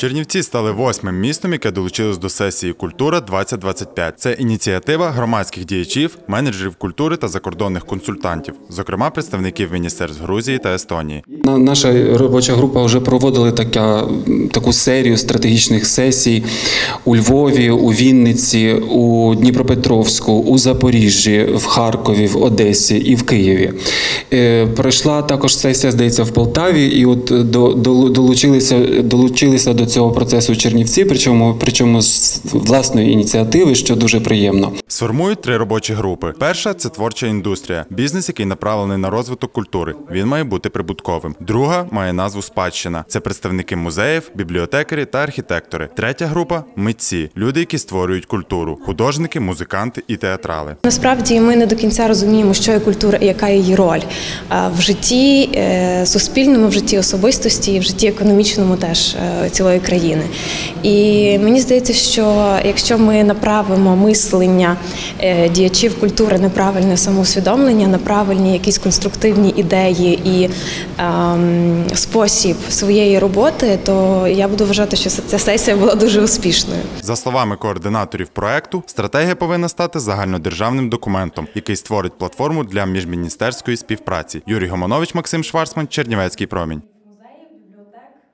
Чернівці стали восьмим містом, яке долучилось до сесії Культура 2025 Це ініціатива громадських діячів, менеджерів культури та закордонних консультантів, зокрема представників міністерств Грузії та Естонії. На- Наша робоча група вже проводила така, таку серію стратегічних сесій у Львові, у Вінниці, у Дніпропетровську, у Запоріжжі, в Харкові, в Одесі і в Києві. Е, Пройшла також сесія, здається, в Полтаві, і от до, долучилися, долучилися до цього процесу Чернівці, причому, причому з власної ініціативи, що дуже приємно. Сформують три робочі групи. Перша це творча індустрія, бізнес, який направлений на розвиток культури. Він має бути прибутковим. Друга має назву спадщина. Це представники музеїв, бібліотекарі та архітектори. Третя група митці, люди, які створюють культуру, художники, музиканти і театрали. Насправді ми не до кінця розуміємо, що є культура і яка її роль в житті е, суспільному, в житті особистості, і в житті економічному теж е, цілої країни. І мені здається, що якщо ми направимо мислення е, діячів культури на правильне самоусвідомлення, на правильні якісь конструктивні ідеї і ем, спосіб своєї роботи, то я буду вважати, що ця сесія була дуже успішною. За словами координаторів проекту, стратегія повинна стати загальнодержавним документом, який створить платформу для міжміністерської співпраці. Юрій Гомонович, Максим Шварцман, Чернівецький промінь.